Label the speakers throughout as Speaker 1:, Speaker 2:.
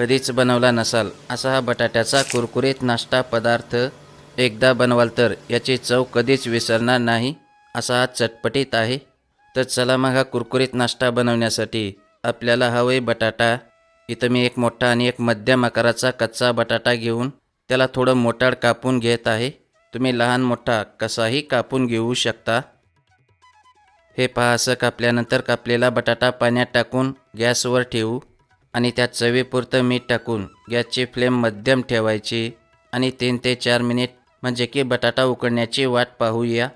Speaker 1: कधीच बनवला नसाल असा हा बटाट्याचा कुरकुरीत नाश्ता पदार्थ एकदा बनवाल तर याची चव कधीच विसरणार नाही असा हा चटपटीत आहे. तर चला मग हा कुरकुरीत नाश्ता बनवण्यासाठी आपल्याला हवे बटाटा. इथं मी एक मोठा आणि एक मध्यम आकाराचा कच्चा बटाटा घेऊन त्याला थोडं मोटाड कापून घेत आहे. तुम्ही लहान मोठा कसाही कापून घेऊ शकता. हे पहा असं कापल्यानंतर कापलेला बटाटा पाण्यात टाकून गॅसवर ठेवू. आणि त्यात चवीपुरतं मीठ टाकून गॅसची फ्लेम मध्यम ठेवायची आणि तीन ते चार मिनिट म्हणजे की बटाटा उकडण्याची वाट पाहूया.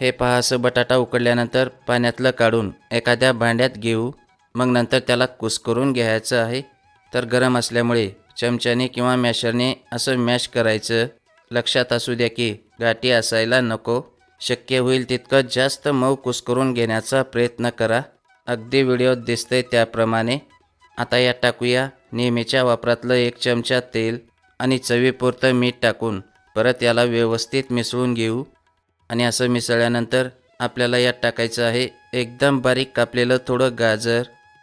Speaker 1: हे पहासं बटाटा उकडल्यानंतर पाण्यातलं काढून एखाद्या भांड्यात घेऊ. मग नंतर त्याला कुस्करून घ्यायचं आहे. तर गरम असल्यामुळे चमच्याने किंवा मॅशरने असं मॅश करायचं. लक्षात असू द्या की गाठी असायला नको. शक्य होईल तितकं जास्त मऊ कुस्करून घेण्याचा प्रयत्न करा. अगदी व्हिडिओत दिसतंय त्याप्रमाणे. आता यात टाकूया. नेहमीच्या वापरातलं एक चमचा तेल आणि चवीपुरतं मीठ टाकून परत याला व्यवस्थित मिसळून घेऊ. आणि असं मिसळल्यानंतर आपल्याला यात टाकायचं आहे एकदम बारीक कापलेलं थोडं गाजर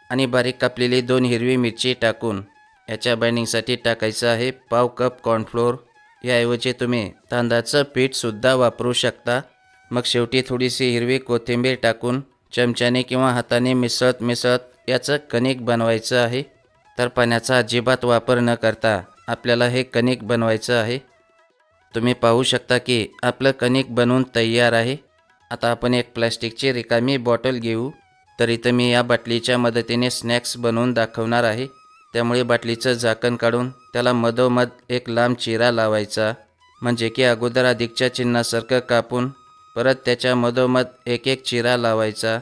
Speaker 1: आणि बारीक कापलेली दोन हिरवी मिरची टाकून. याच्या बाइंडिंगसाठी टाकायचं आहे पाव कप कॉर्नफ्लोअर याऐवजी तुम्ही तांदळाचं पीठसुद्धा वापरू शकता. मग शेवटी थोडीशी हिरवी कोथिंबीर टाकून चमच्याने किंवा हाताने मिसळत मिसळत याचं कणिक बनवायचं आहे. तर पाण्याचा अजिबात वापर न करता आपल्याला हे कणिक बनवायचं आहे. तुम्ही पाहू शकता की आपलं कणिक बनवून तयार आहे. आता आपण एक प्लॅस्टिकची रिकामी बॉटल घेऊ. तर इथं मी या बाटलीच्या मदतीने स्नॅक्स बनवून दाखवणार आहे. त्यामुळे बाटलीचं झाकण काढून त्याला मधोमध एक लांब चिरा लावायचा. म्हणजे की अगोदर अधिकच्या चिन्हासारखं कापून परत त्याच्या मधोमध एक एक चिरा लावायचा.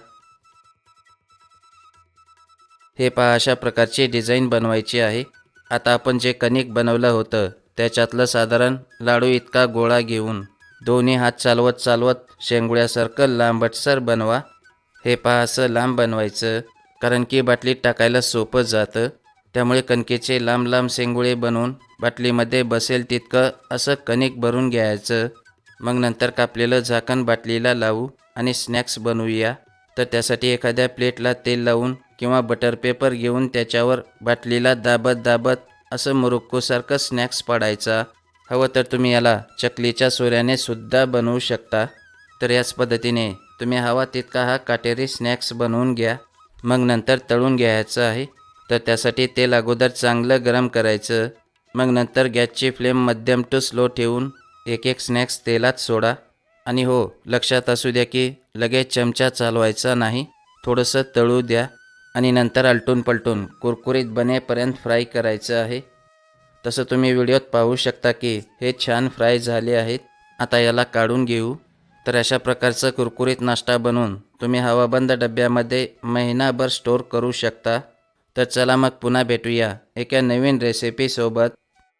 Speaker 1: हे पहा अशा प्रकारची डिझाईन बनवायची आहे. आता आपण जे कणिक बनवलं होतं त्याच्यातलं साधारण लाडू इतका गोळा घेऊन दोन्ही हात चालवत चालवत शेंगुळ्यासारखं लांबटसर बनवा. हे पहा असं लांब बनवायचं कारण की बाटलीत टाकायला सोपं जातं. त्यामुळे कणकेचे लांब लांब शेंगुळे बनवून बाटलीमध्ये बसेल तितकं असं कणिक भरून घ्यायचं. मग नंतर कापलेलं झाकण बाटलीला लावू आणि स्नॅक्स बनवूया. तर त्यासाठी एखाद्या प्लेटला तेल लावून किंवा बटर पेपर घेऊन त्याच्यावर बाटलीला दाबत दाबत असं मुरुक्कूसारखं स्नॅक्स पाडायचा. हवं तर तुम्ही याला चकलीच्या सोऱ्याने सुद्धा बनवू शकता. तर याच पद्धतीने तुम्ही हवा तितका हा काटेरी स्नॅक्स बनवून घ्या. मग नंतर तळून घ्यायचं आहे. तर त्यासाठी तेल अगोदर चांगलं गरम करायचं. मग नंतर गॅसची फ्लेम मध्यम टू स्लो ठेवून एक एक स्नॅक्स तेलात सोडा. आणि हो लक्षात असू द्या की लगेच चमचा चालवायचा नाही. थोडंसं तळू द्या. आणि नंतर आलटून पलटून कुरकुरीत बनेपर्यंत फ्राय करायचं आहे. तसं तुम्ही व्हिडिओत पाहू शकता की हे छान फ्राय झाले आहेत. आता याला काढून घेऊ. तर अशा प्रकारचं कुरकुरीत नाश्ता बनवून तुम्ही हवाबंद डब्यामध्ये महिनाभर स्टोअर करू शकता. तर चला मग पुन्हा भेटूया एका नवीन रेसिपीसोबत